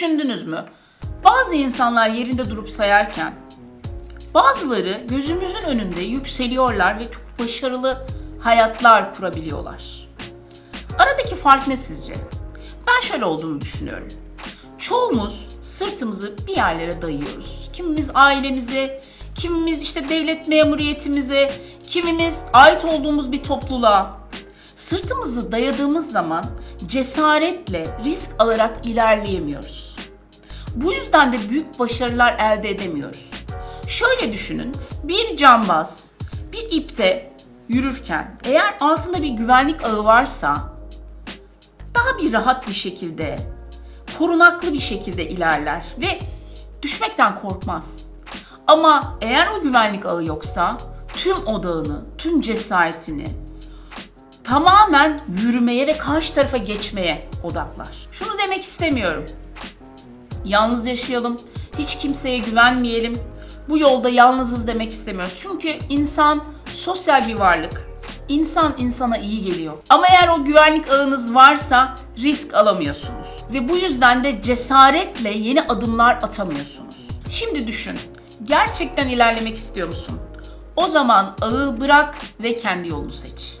düşündünüz mü? Bazı insanlar yerinde durup sayarken bazıları gözümüzün önünde yükseliyorlar ve çok başarılı hayatlar kurabiliyorlar. Aradaki fark ne sizce? Ben şöyle olduğunu düşünüyorum. Çoğumuz sırtımızı bir yerlere dayıyoruz. Kimimiz ailemize, kimimiz işte devlet memuriyetimize, kimimiz ait olduğumuz bir topluluğa. Sırtımızı dayadığımız zaman cesaretle risk alarak ilerleyemiyoruz. Bu yüzden de büyük başarılar elde edemiyoruz. Şöyle düşünün, bir cambaz bir ipte yürürken eğer altında bir güvenlik ağı varsa daha bir rahat bir şekilde, korunaklı bir şekilde ilerler ve düşmekten korkmaz. Ama eğer o güvenlik ağı yoksa tüm odağını, tüm cesaretini tamamen yürümeye ve karşı tarafa geçmeye odaklar. Şunu demek istemiyorum. Yalnız yaşayalım, hiç kimseye güvenmeyelim. Bu yolda yalnızız demek istemiyoruz. Çünkü insan sosyal bir varlık. İnsan insana iyi geliyor. Ama eğer o güvenlik ağınız varsa risk alamıyorsunuz. Ve bu yüzden de cesaretle yeni adımlar atamıyorsunuz. Şimdi düşün. Gerçekten ilerlemek istiyor musun? O zaman ağı bırak ve kendi yolunu seç.